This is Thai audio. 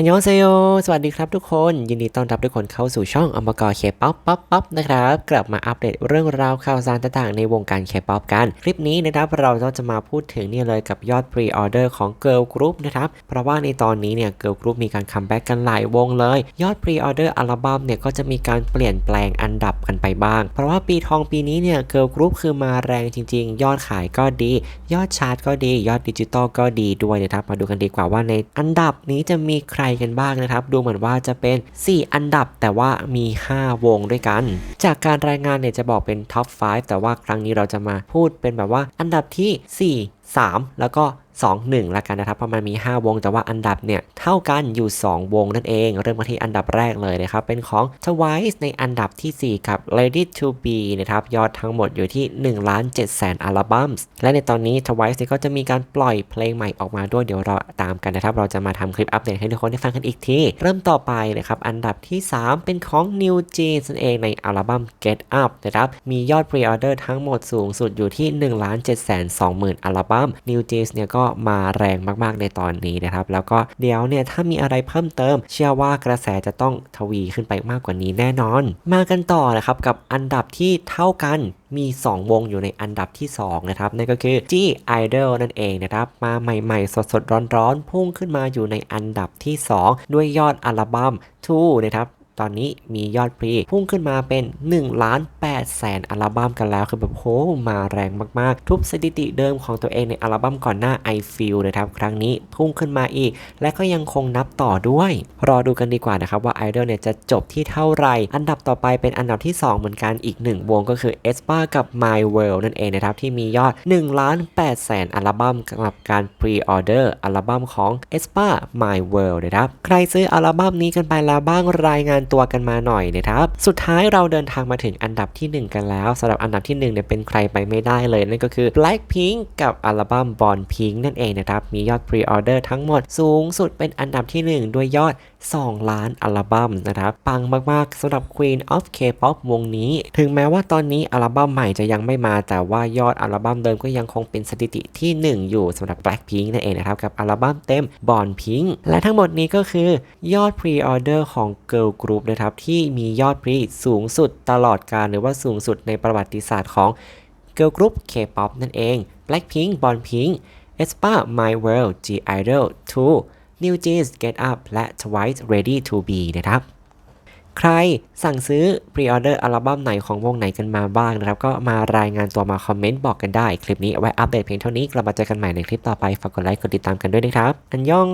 ฮันยองเซโยสวัสดีครับทุกคน ยินดีต้อนรับทุกคนเข้าสู่ช่องอมกรเคป๊อปป๊อปป๊อปนะครับ กลับมาอัปเดตเรื่องราวข่าวสารต่างๆในวงการเคป๊อปกัน คลิปนี้นะครับเราก็จะมาพูดถึงนี่เลยกับยอดพรีออเดอร์ของ Girl Group นะครับ เพราะว่าในตอนนี้เนี่ย Girl Group มีการคัมแบ็กกันหลายวงเลย ยอดพรีออเดอร์อัลบั้มเนี่ยก็จะมีการเปลี่ยนแปลงอันดับกันไปบ้าง เพราะว่าปีทองปีนี้เนี่ย Girl Group คือมาแรงจริง ๆ ยอดขายก็ดี ยอดชาร์ตก็ดี ยอดดิจิตอลก็ดีด้วยนะครับมาดูกันดีกว่าว่าในอันดับนี้จะมีใครกันบ้างนะครับ ดูเหมือนว่าจะเป็น 4 อันดับแต่ว่ามี 5 วงด้วยกัน จากการรายงานเนี่ยจะบอกเป็นท็อป 5 แต่ว่าครั้งนี้เราจะมาพูดเป็นแบบว่าอันดับที่ 4 3 แล้วก็ 2 1ละกันนะครับเพราะมันมี 5 วง แต่ว่าอันดับเนี่ยเท่ากันอยู่ 2 วงนั่นเอง เริ่มมาที่อันดับแรกเลยนะครับ เป็นของ Twice ในอันดับที่4กับ Ready to Be นะครับ ยอดทั้งหมดอยู่ที่1ล้าน7แสนอัลบั้มและในตอนนี้ Twice เนี่ยก็จะมีการปล่อยเพลงใหม่ออกมาด้วยเดี๋ยวเราตามกันนะครับ เราจะมาทำคลิปอัปเดตให้ทุกคนได้ฟังกันอีกที เริ่มต่อไปนะครับ อันดับที่ 3 เป็นของ New Jeans นั่นเองในอัลบั้ม Get Up นะครับ มียอด Pre-order ทั้งหมดสูงสุดอยู่ที่1ล้าน7แสน20,000อัลบั้ม New Jeans เนี่ยก็มาแรงมากๆในตอนนี้นะครับ แล้วก็เดี๋ยวเนี่ยถ้ามีอะไรเพิ่มเติม เชื่อว่ากระแสจะต้องทวีขึ้นไปมากกว่านี้แน่นอน มากันต่อนะครับกับอันดับที่เท่ากันมี 2 วงอยู่ในอันดับที่ 2 นะครับ นั่นก็คือ G Idol นั่นเองนะครับ มาใหม่ๆ สดๆ ร้อนๆ พุ่งขึ้นมาอยู่ในอันดับที่ 2 ด้วยยอดอัลบั้ม2นะครับ ตอนนี้มียอดพรีพุ่งขึ้นมาเป็น1ล้าน8แสนอัลบั้มกันแล้วคือแบบโหมาแรงมากๆ ทุบสถิติเดิมของตัวเองในอัลบั้มก่อนหน้า I Feel นะครับครั้งนี้พุ่งขึ้นมาอีก และก็ยังคงนับต่อด้วย รอดูกันดีกว่านะครับว่า Idol เนี่ยจะจบที่เท่าไหร่ อันดับต่อไปเป็นอันดับที่ 2 เหมือนกันอีก 1 วงก็คือ e s p a กับ My World นั่นเองนะครับที่มียอด1ล้าน8แสนอัลบั้มกับการพรีออเดอร์อัลบั้มของ e s p a My World นะครับใครซื้ออัลบั้มนี้กันไปแล้วบ้างรายงานตัวกันมาหน่อยนะครับ สุดท้ายเราเดินทางมาถึงอันดับที่ 1 กันแล้วสำหรับอันดับที่1เนี่ยเป็นใครไปไม่ได้เลย นั่นก็คือ Blackpink กับอัลบั้ม Born Pink นั่นเองนะครับมียอดพรีออเดอร์ทั้งหมดสูงสุดเป็นอันดับที่ 1 ด้วยยอด 2 ล้านอัลบั้มนะครับปังมากๆสำหรับ Queen of K-pop วงนี้ ถึงแม้ว่าตอนนี้อัลบั้มใหม่จะยังไม่มา แต่ว่ายอดอัลบั้มเดิมก็ยังคงเป็นสถิติที่ 1 อยู่สำหรับ Blackpink นั่นเองนะครับกับอัลบั้มเต็ม Born Pink และทั้งหมดนี้ก็คือยอดพรีออเดอร์ของ Girl Group นะครับที่มียอดพรีสูงสุดตลอดการหรือว่าสูงสุดในประวัติศาสตร์ของ Girl Group K-pop นั่นเอง Blackpink Born Pink aespa My World G Idol 2 New Jeans Get Up และ Twice Ready to Be นะครับใครสั่งซื้อพรีออเดอร์อัลบั้มไหนของวงไหนกันมาบ้างนะครับ ก็มารายงานตัวมาคอมเมนต์บอกกันได้ คลิปนี้ไว้อัปเดตเพียงเท่านี้ กลับมาเจอกันใหม่ในคลิปต่อไป ฝากกดไลค์กดติดตามกันด้วยนะครับ อันยอง